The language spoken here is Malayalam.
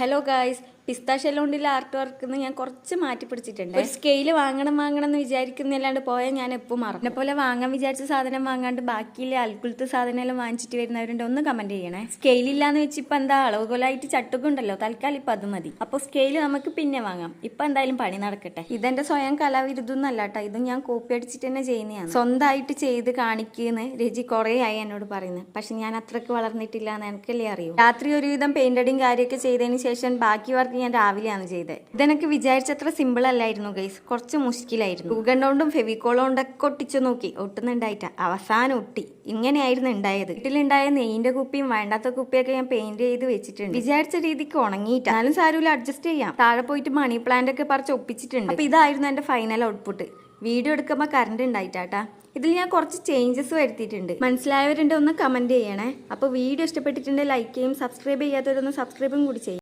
hello guys പിസ്താഷെല്ലോണ്ടിലെ ആർട്ട് വർക്ക് ഞാൻ കുറച്ച് മാറ്റി പിടിച്ചിട്ടുണ്ട്. ഒരു സ്കെയിൽ വാങ്ങണം വാങ്ങണം എന്ന് വിചാരിക്കുന്നില്ലാണ്ട് പോയാൽ ഞാൻ എപ്പോൾ മറക്കും. എന്നെ പോലെ വാങ്ങാൻ വിചാരിച്ച സാധനം വാങ്ങാണ്ട് ബാക്കിയിലെ അൽക്കുലത്തെ സാധനം എല്ലാം വാങ്ങിച്ചിട്ട് വരുന്നവരുണ്ട് ഒന്ന് കമന്റ് ചെയ്യണേ. സ്കെയിൽ ഇല്ലാന്ന് വെച്ച് ഇപ്പൊ എന്താ അളവുകോലായിട്ട് ചട്ടുകുണ്ടല്ലോ തൽക്കാലം ഇപ്പൊ അത് മതി. അപ്പോൾ സ്കെയിൽ നമുക്ക് പിന്നെ വാങ്ങാം. ഇപ്പൊ എന്തായാലും പണി നടക്കട്ടെ. ഇതെന്റെ സ്വയം കലാവിരുദ്ധം എന്നല്ല കേട്ടോ ഇത് ഞാൻ കോപ്പി അടിച്ചിട്ട് തന്നെ ചെയ്യുന്നതാണ്. സ്വന്തമായിട്ട് ചെയ്ത് കാണിക്കുന്ന രജി കുറേ ആയി എന്നോട് പറയുന്നത് പക്ഷെ ഞാൻ അത്രയ്ക്ക് വളർന്നിട്ടില്ല എന്ന് എനിക്കല്ലേ അറിയൂ. രാത്രി ഒരുവിധം പെയിന്റടിങ് കാര്യമൊക്കെ ചെയ്തതിന് ശേഷം ബാക്കി വർക്ക് ഞാൻ രാവിലെയാണ് ചെയ്തത്. ഇതെനിക്ക് വിചാരിച്ചത്ര സിമ്പിൾ അല്ലായിരുന്നു ഗൈസ് കുറച്ച് മുഷ്കിലായിരുന്നു. ഭൂഖണ്ഡോണ്ടും ഫെവിക്കോളോ കൊണ്ടൊക്കെ ഒട്ടിച്ചു നോക്കി. ഒട്ടുന്നുണ്ടായിട്ട. അവസാനം ഒട്ടി. ഇങ്ങനെയായിരുന്നു ഉണ്ടായത് വീട്ടിലുണ്ടായ നെയ്യിന്റെ കുപ്പിയും വേണ്ടാത്ത കുപ്പിയൊക്കെ ഞാൻ പെയിന്റ് ചെയ്ത് വെച്ചിട്ടുണ്ട്. വിചാരിച്ച രീതിക്ക് ഉണങ്ങിയിട്ട്. എന്നാലും സാരൂല അഡ്ജസ്റ്റ് ചെയ്യാം. താഴെ പോയിട്ട് മണി പ്ലാന്റ് ഒക്കെ പറിച്ച് ഒപ്പിച്ചിട്ടുണ്ട്. അപ്പൊ ഇതായിരുന്നു എന്റെ ഫൈനൽ ഔട്ട്പുട്ട് വീഡിയോ എടുക്കുമ്പോൾ കറണ്ട് ഉണ്ടായിട്ടാട്ടാ ഇതിൽ ഞാൻ കുറച്ച് ചേഞ്ചസ് വരുത്തിയിട്ടുണ്ട്. മനസ്സിലായവരുണ്ട് ഒന്ന് കമന്റ് ചെയ്യണേ. അപ്പോൾ വീഡിയോ ഇഷ്ടപ്പെട്ടിട്ടുണ്ടെങ്കിൽ ലൈക്ക് ചെയ്യും സബ്സ്ക്രൈബ് ചെയ്യാത്തവരൊന്ന് സബ്സ്ക്രൈബും കൂടി ചെയ്യും.